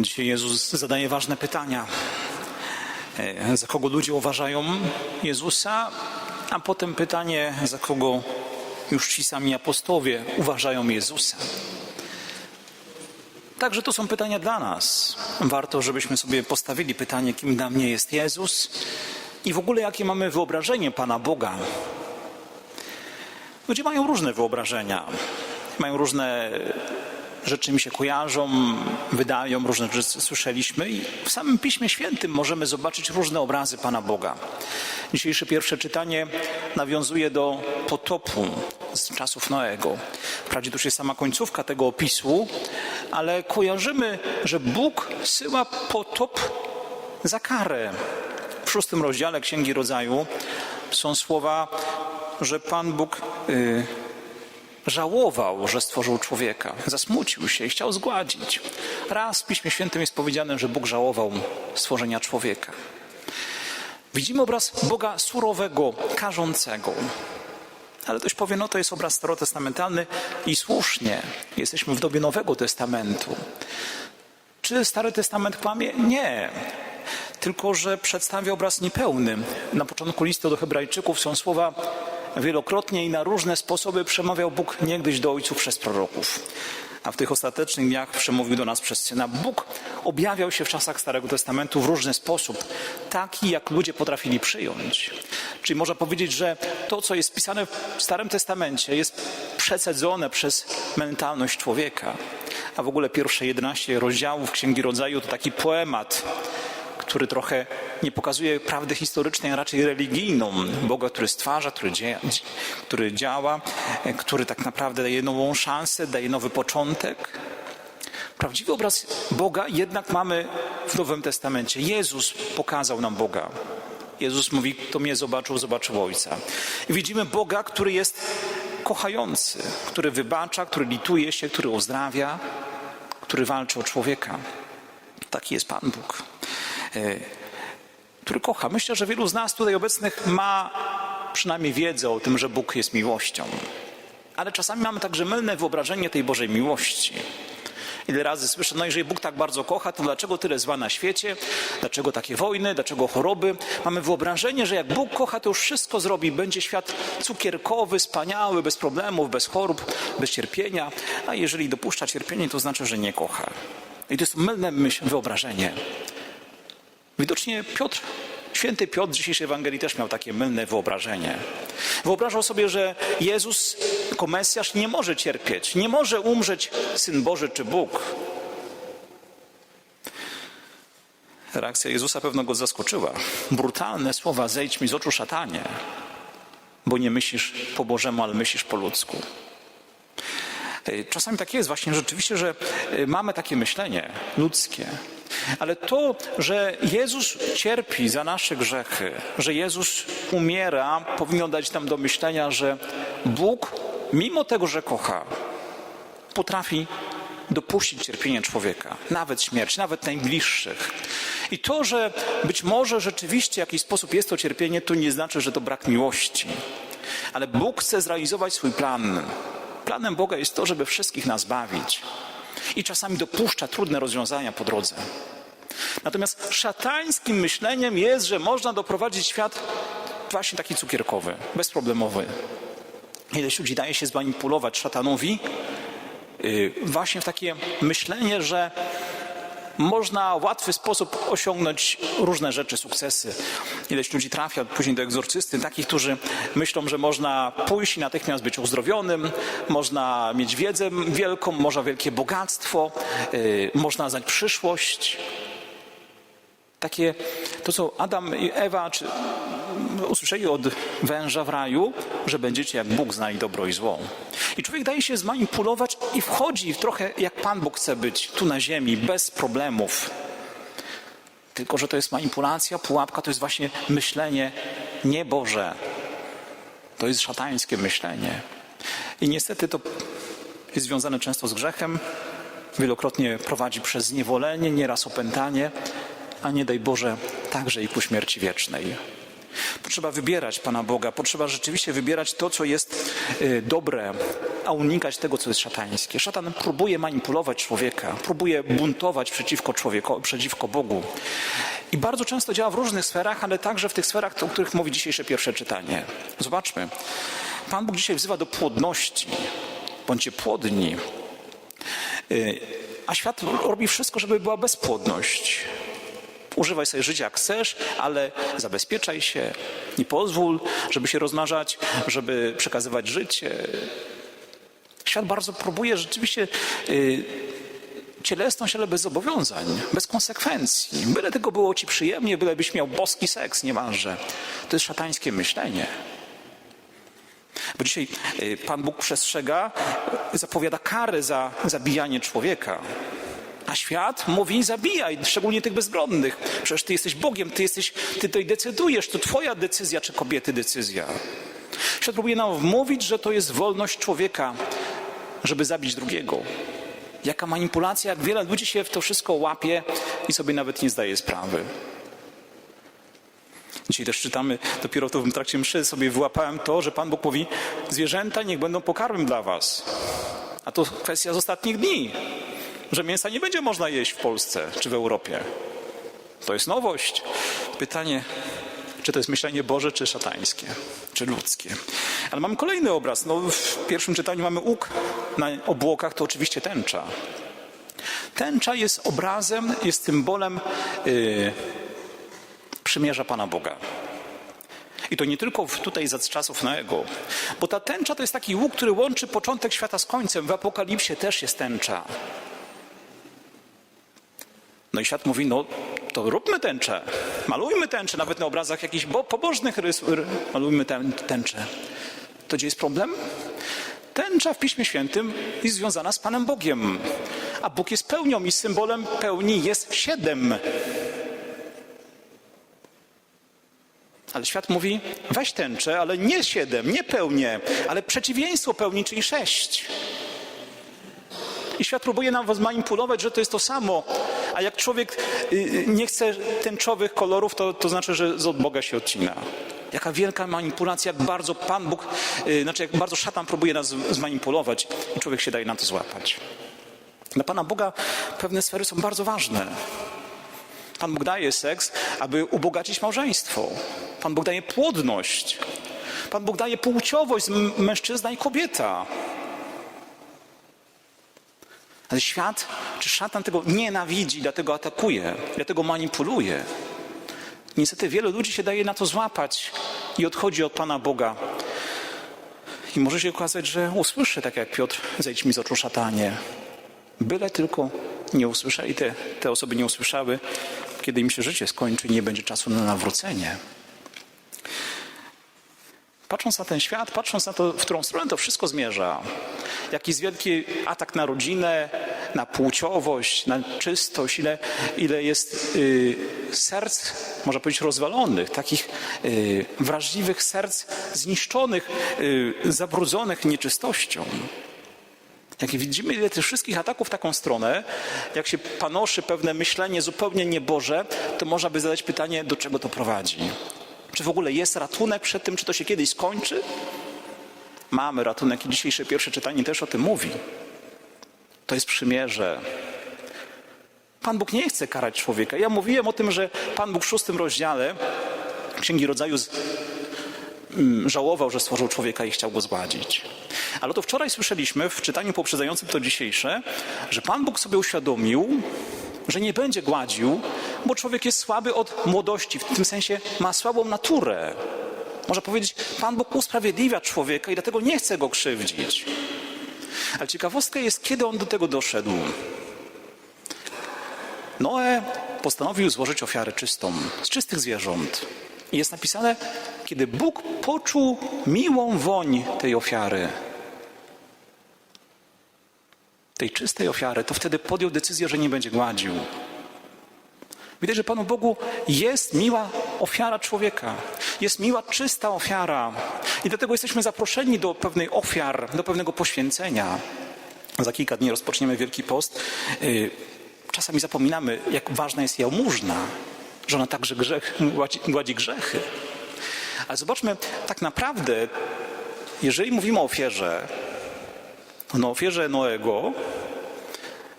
Dzisiaj Jezus zadaje ważne pytania. E, Za kogo ludzie uważają Jezusa, a potem pytanie, za kogo już ci sami apostołowie uważają Jezusa. Także to są pytania dla nas. Warto, żebyśmy sobie postawili pytanie, kim dla mnie jest Jezus i w ogóle jakie mamy wyobrażenie Pana Boga. Ludzie mają różne wyobrażenia, mają różne rzeczy mi się kojarzą, wydają, różne rzeczy słyszeliśmy i w samym Piśmie Świętym możemy zobaczyć różne obrazy Pana Boga. Dzisiejsze pierwsze czytanie nawiązuje do potopu z czasów Noego. Wprawdzie to już jest sama końcówka tego opisu, ale kojarzymy, że Bóg syła potop za karę. W szóstym rozdziale Księgi Rodzaju są słowa, że Pan Bóg y, żałował, że stworzył człowieka. Zasmucił się i chciał zgładzić. Raz w Piśmie Świętym jest powiedziane, że Bóg żałował stworzenia człowieka. Widzimy obraz Boga surowego, karzącego. Ale ktoś powie, no to jest obraz starotestamentalny i słusznie. Jesteśmy w dobie Nowego Testamentu. Czy Stary Testament kłamie? Nie. Tylko, że przedstawia obraz niepełny. Na początku listu do Hebrajczyków są słowa wielokrotnie i na różne sposoby przemawiał Bóg niegdyś do ojców przez proroków. A w tych ostatecznych dniach przemówił do nas przez Syna. Bóg objawiał się w czasach Starego Testamentu w różny sposób, taki jak ludzie potrafili przyjąć. Czyli można powiedzieć, że to, co jest pisane w Starym Testamencie, jest przecedzone przez mentalność człowieka. A w ogóle pierwsze 11 rozdziałów Księgi Rodzaju to taki poemat, który trochę nie pokazuje prawdy historycznej, a raczej religijną. Boga, który stwarza, który, dzieja, który działa, e, który tak naprawdę daje nową szansę, daje nowy początek. Prawdziwy obraz Boga jednak mamy w Nowym Testamencie. Jezus pokazał nam Boga. Jezus mówi, kto mnie zobaczył, zobaczył Ojca. I widzimy Boga, który jest kochający, który wybacza, który lituje się, który uzdrawia, który walczy o człowieka. Taki jest Pan Bóg który kocha. Myślę, że wielu z nas tutaj obecnych ma przynajmniej wiedzę o tym, że Bóg jest miłością. Ale czasami mamy także mylne wyobrażenie tej Bożej miłości. Ile razy słyszę, no jeżeli Bóg tak bardzo kocha, to dlaczego tyle zła na świecie? Dlaczego takie wojny? Dlaczego choroby? Mamy wyobrażenie, że jak Bóg kocha, to już wszystko zrobi. Będzie świat cukierkowy, wspaniały, bez problemów, bez chorób, bez cierpienia. A jeżeli dopuszcza cierpienie, to znaczy, że nie kocha. I to jest mylne myśl, wyobrażenie. Widocznie Piotr, święty Piotr dzisiejszej Ewangelii też miał takie mylne wyobrażenie. Wyobrażał sobie, że Jezus jako Mesjasz nie może cierpieć, nie może umrzeć Syn Boży czy Bóg. Reakcja Jezusa pewno go zaskoczyła. Brutalne słowa, zejdź mi z oczu szatanie, bo nie myślisz po Bożemu, ale myślisz po ludzku. Czasami tak jest właśnie rzeczywiście, że mamy takie myślenie ludzkie, ale to, że Jezus cierpi za nasze grzechy, że Jezus umiera, powinno dać nam do myślenia, że Bóg, mimo tego, że kocha, potrafi dopuścić cierpienie człowieka, nawet śmierć, nawet najbliższych. I to, że być może rzeczywiście w jakiś sposób jest to cierpienie, to nie znaczy, że to brak miłości. Ale Bóg chce zrealizować swój plan. Planem Boga jest to, żeby wszystkich nas bawić. I czasami dopuszcza trudne rozwiązania po drodze. Natomiast szatańskim myśleniem jest, że można doprowadzić świat właśnie taki cukierkowy, bezproblemowy. Ileś ludzi daje się zmanipulować szatanowi yy, właśnie w takie myślenie, że można w łatwy sposób osiągnąć różne rzeczy, sukcesy. Ileś ludzi trafia później do egzorcysty, takich, którzy myślą, że można pójść i natychmiast być uzdrowionym, można mieć wiedzę wielką, można wielkie bogactwo, yy, można znać przyszłość. Takie, to co Adam i Ewa czy, usłyszeli od węża w raju, że będziecie jak Bóg znali dobro i zło. I człowiek daje się zmanipulować i wchodzi w trochę jak Pan Bóg chce być, tu na ziemi, bez problemów. Tylko, że to jest manipulacja, pułapka, to jest właśnie myślenie nieboże. To jest szatańskie myślenie. I niestety to jest związane często z grzechem. Wielokrotnie prowadzi przez zniewolenie, nieraz opętanie, a nie daj Boże także i ku śmierci wiecznej. Potrzeba wybierać Pana Boga, potrzeba rzeczywiście wybierać to, co jest dobre, a unikać tego, co jest szatańskie. Szatan próbuje manipulować człowieka, próbuje buntować przeciwko człowiekowi, przeciwko Bogu. I bardzo często działa w różnych sferach, ale także w tych sferach, o których mówi dzisiejsze pierwsze czytanie. Zobaczmy. Pan Bóg dzisiaj wzywa do płodności. Bądźcie płodni. Y, A świat robi wszystko, żeby była bezpłodność. Używaj sobie życia jak chcesz, ale zabezpieczaj się. Nie pozwól, żeby się rozmnażać, żeby przekazywać życie. Świat bardzo próbuje rzeczywiście y, cielesność, ale bez zobowiązań, bez konsekwencji. Byle tylko było ci przyjemnie, bylebyś miał boski seks niemalże. To jest szatańskie myślenie. Bo dzisiaj y, Pan Bóg przestrzega, zapowiada kary za zabijanie człowieka. A świat mówi zabijaj, szczególnie tych bezbronnych. Przecież ty jesteś Bogiem, ty jesteś, ty tutaj decydujesz, to twoja decyzja, czy kobiety decyzja. Świat próbuje nam wmówić, że to jest wolność człowieka, żeby zabić drugiego. Jaka manipulacja, jak wiele ludzi się w to wszystko łapie i sobie nawet nie zdaje sprawy. Dzisiaj też czytamy, dopiero to w trakcie mszy sobie wyłapałem to, że Pan Bóg mówi, zwierzęta niech będą pokarmem dla was. A to kwestia z ostatnich dni, że mięsa nie będzie można jeść w Polsce czy w Europie. To jest nowość. Pytanie, czy to jest myślenie Boże, czy szatańskie, czy ludzkie. Ale mamy kolejny obraz. No, w pierwszym czytaniu mamy łuk na obłokach, to oczywiście tęcza. Tęcza jest obrazem, jest symbolem yy, przymierza Pana Boga. I to nie tylko tutaj za czasów Noego, bo ta tęcza to jest taki łuk, który łączy początek świata z końcem. W Apokalipsie też jest tęcza. No i świat mówi, no to róbmy tęczę, malujmy tęczę, nawet na obrazach jakichś bo- pobożnych rys, r, malujmy tę, tęczę. To gdzie jest problem? Tęcza w Piśmie Świętym jest związana z Panem Bogiem, a Bóg jest pełnią i symbolem pełni jest siedem. Ale świat mówi, weź tęczę, ale nie siedem, nie pełnię, ale przeciwieństwo pełni, czyli sześć. I świat próbuje nam zmanipulować, że to jest to samo. A jak człowiek y, y, nie chce tęczowych kolorów, to, to znaczy, że od Boga się odcina. Jaka wielka manipulacja, jak bardzo Pan Bóg, y, znaczy jak bardzo szatan próbuje nas zmanipulować i człowiek się daje na to złapać. Dla Pana Boga pewne sfery są bardzo ważne. Pan Bóg daje seks, aby ubogacić małżeństwo. Pan Bóg daje płodność. Pan Bóg daje płciowość, mężczyzna i kobieta. Ale świat czy szatan tego nienawidzi, dlatego atakuje, dlatego manipuluje. Niestety wielu ludzi się daje na to złapać i odchodzi od Pana Boga. I może się okazać, że usłyszy, tak jak Piotr, zejdź mi z oczu szatanie. Byle tylko nie usłyszeli, te, te osoby nie usłyszały, kiedy im się życie skończy nie będzie czasu na nawrócenie. Patrząc na ten świat, patrząc na to, w którą stronę to wszystko zmierza, jaki jest wielki atak na rodzinę, na płciowość, na czystość, ile, ile jest y, serc, można powiedzieć, rozwalonych, takich y, wrażliwych serc zniszczonych, y, zabrudzonych nieczystością. Jak widzimy ile tych wszystkich ataków w taką stronę, jak się panoszy pewne myślenie zupełnie nieboże, to można by zadać pytanie, do czego to prowadzi. Czy w ogóle jest ratunek przed tym, czy to się kiedyś skończy? Mamy ratunek i dzisiejsze pierwsze czytanie też o tym mówi. To jest przymierze. Pan Bóg nie chce karać człowieka. Ja mówiłem o tym, że Pan Bóg w szóstym rozdziale Księgi Rodzaju z, mm, żałował, że stworzył człowieka i chciał go zgładzić. Ale to wczoraj słyszeliśmy w czytaniu poprzedzającym to dzisiejsze, że Pan Bóg sobie uświadomił, że nie będzie gładził, bo człowiek jest słaby od młodości, w tym sensie ma słabą naturę. Można powiedzieć, Pan Bóg usprawiedliwia człowieka i dlatego nie chce go krzywdzić. Ale ciekawostka jest, kiedy on do tego doszedł. Noe postanowił złożyć ofiarę czystą, z czystych zwierząt. I jest napisane, kiedy Bóg poczuł miłą woń tej ofiary, tej czystej ofiary, to wtedy podjął decyzję, że nie będzie gładził. Widać, że Panu Bogu jest miła ofiara człowieka. Jest miła, czysta ofiara. I dlatego jesteśmy zaproszeni do pewnej ofiar, do pewnego poświęcenia. Za kilka dni rozpoczniemy Wielki Post. Y, Czasami zapominamy, jak ważna jest jałmużna, że ona także grzech, gładzi, gładzi grzechy. Ale zobaczmy, tak naprawdę, jeżeli mówimy o ofierze, No ofierze Noego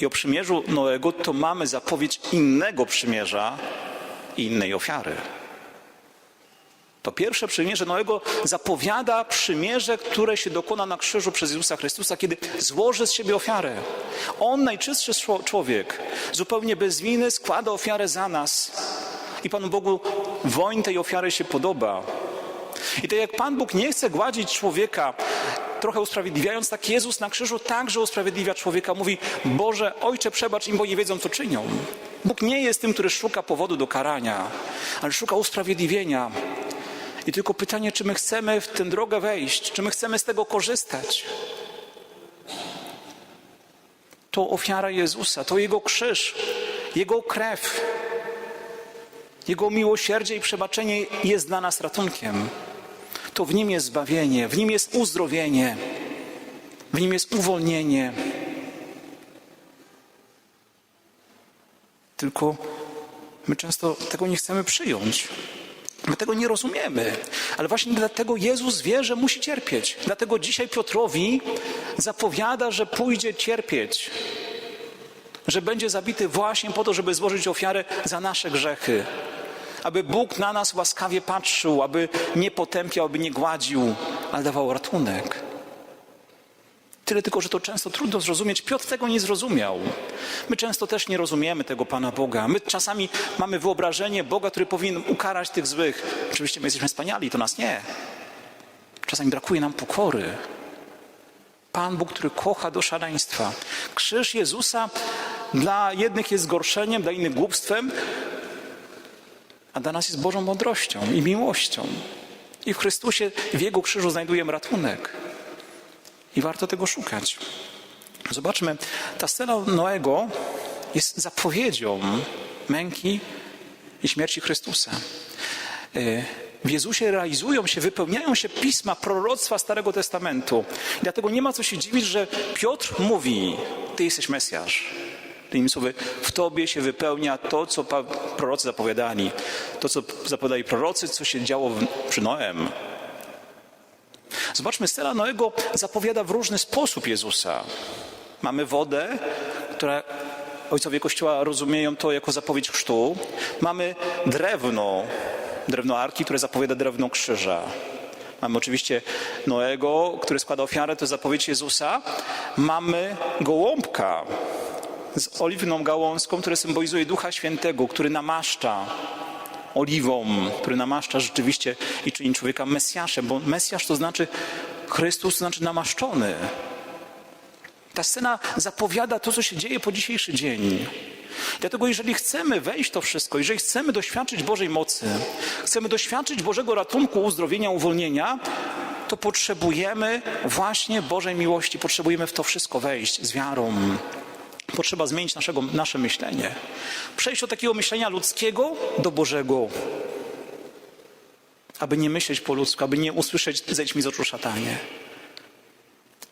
i o przymierzu Noego to mamy zapowiedź innego przymierza i innej ofiary. To pierwsze przymierze Noego zapowiada przymierze, które się dokona na krzyżu przez Jezusa Chrystusa, kiedy złoży z siebie ofiarę. On, najczystszy czło- człowiek, zupełnie bez winy składa ofiarę za nas. I Panu Bogu woń tej ofiary się podoba. I tak jak Pan Bóg nie chce gładzić człowieka, trochę usprawiedliwiając, tak Jezus na krzyżu także usprawiedliwia człowieka. Mówi, Boże, Ojcze, przebacz im, bo nie wiedzą, co czynią. Bóg nie jest tym, który szuka powodu do karania, ale szuka usprawiedliwienia. I tylko pytanie, czy my chcemy w tę drogę wejść, czy my chcemy z tego korzystać. To ofiara Jezusa, to Jego krzyż, Jego krew, Jego miłosierdzie i przebaczenie jest dla nas ratunkiem. To w Nim jest zbawienie, w Nim jest uzdrowienie, w Nim jest uwolnienie. Tylko my często tego nie chcemy przyjąć. My tego nie rozumiemy, ale właśnie dlatego Jezus wie, że musi cierpieć. Dlatego dzisiaj Piotrowi zapowiada, że pójdzie cierpieć, że będzie zabity właśnie po to, żeby złożyć ofiarę za nasze grzechy. Aby Bóg na nas łaskawie patrzył, aby nie potępiał, aby nie gładził, ale dawał ratunek. Tyle tylko, że to często trudno zrozumieć. Piotr tego nie zrozumiał. My często też nie rozumiemy tego Pana Boga. My czasami mamy wyobrażenie Boga, który powinien ukarać tych złych. Oczywiście my jesteśmy wspaniali, to nas nie. Czasami brakuje nam pokory. Pan Bóg, który kocha do szaleństwa. Krzyż Jezusa dla jednych jest zgorszeniem, dla innych głupstwem, a dla nas jest Bożą mądrością i miłością. I w Chrystusie, w Jego krzyżu znajdujemy ratunek. I warto tego szukać. Zobaczmy, ta scena Noego jest zapowiedzią męki i śmierci Chrystusa. Y, W Jezusie realizują się, wypełniają się pisma, proroctwa Starego Testamentu. Dlatego nie ma co się dziwić, że Piotr mówi: Ty jesteś Mesjasz. Innymi słowy, w Tobie się wypełnia to, co prorocy zapowiadali. To, co zapowiadali prorocy, co się działo przy Noem. Zobaczmy, scena Noego zapowiada w różny sposób Jezusa. Mamy wodę, która ojcowie Kościoła rozumieją to jako zapowiedź chrztu. Mamy drewno, drewno arki, które zapowiada drewno krzyża. Mamy oczywiście Noego, który składa ofiarę, to zapowiedź Jezusa. Mamy gołąbka z oliwną gałązką, które symbolizuje Ducha Świętego, który namaszcza oliwą, który namaszcza rzeczywiście i czyni człowieka Mesjaszem, bo Mesjasz to znaczy Chrystus, to znaczy namaszczony. Ta scena zapowiada to, co się dzieje po dzisiejszy dzień. Dlatego, jeżeli chcemy wejść w to wszystko, jeżeli chcemy doświadczyć Bożej mocy, chcemy doświadczyć Bożego ratunku, uzdrowienia, uwolnienia, to potrzebujemy właśnie Bożej miłości, potrzebujemy w to wszystko wejść z wiarą. Potrzeba zmienić naszego, nasze myślenie. Przejść od takiego myślenia ludzkiego do Bożego. Aby nie myśleć po ludzku, aby nie usłyszeć zejdź mi z oczu szatanie.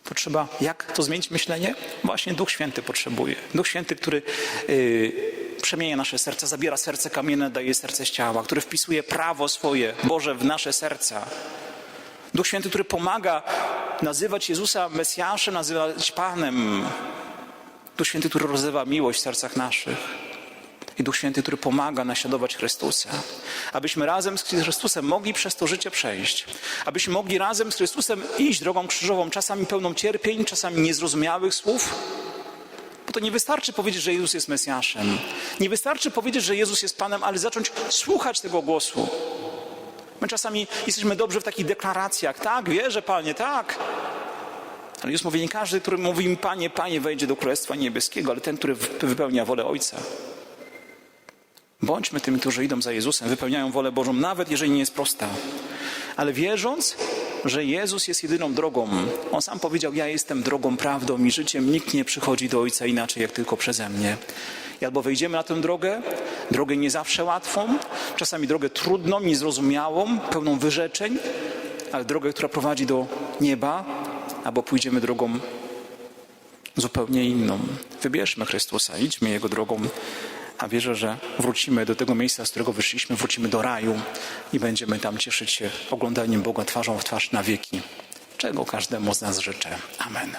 Potrzeba, jak to zmienić myślenie? Właśnie Duch Święty potrzebuje. Duch Święty, który yy, przemienia nasze serca, zabiera serce kamienne, daje serce z ciała, który wpisuje prawo swoje, Boże, w nasze serca. Duch Święty, który pomaga nazywać Jezusa Mesjaszem, nazywać Panem. Duch Święty, który rozlewa miłość w sercach naszych. I Duch Święty, który pomaga naśladować Chrystusa. Abyśmy razem z Chrystusem mogli przez to życie przejść. Abyśmy mogli razem z Chrystusem iść drogą krzyżową, czasami pełną cierpień, czasami niezrozumiałych słów. Bo to nie wystarczy powiedzieć, że Jezus jest Mesjaszem. Nie wystarczy powiedzieć, że Jezus jest Panem, ale zacząć słuchać tego głosu. My czasami jesteśmy dobrzy w takich deklaracjach. Tak, wierzę, Panie, tak. Ale Jezus mówi, nie każdy, który mówi mi Panie, Panie, wejdzie do Królestwa Niebieskiego, ale ten, który wypełnia wolę Ojca. Bądźmy tymi, którzy idą za Jezusem, wypełniają wolę Bożą, nawet jeżeli nie jest prosta. Ale wierząc, że Jezus jest jedyną drogą. On sam powiedział, ja jestem drogą, prawdą i życiem. Nikt nie przychodzi do Ojca inaczej, jak tylko przeze mnie. I albo wejdziemy na tę drogę, drogę nie zawsze łatwą, czasami drogę trudną, niezrozumiałą, pełną wyrzeczeń, ale drogę, która prowadzi do nieba, albo pójdziemy drogą zupełnie inną. Wybierzmy Chrystusa, idźmy Jego drogą, a wierzę, że wrócimy do tego miejsca, z którego wyszliśmy, wrócimy do raju i będziemy tam cieszyć się oglądaniem Boga twarzą w twarz na wieki, czego każdemu z nas życzę. Amen.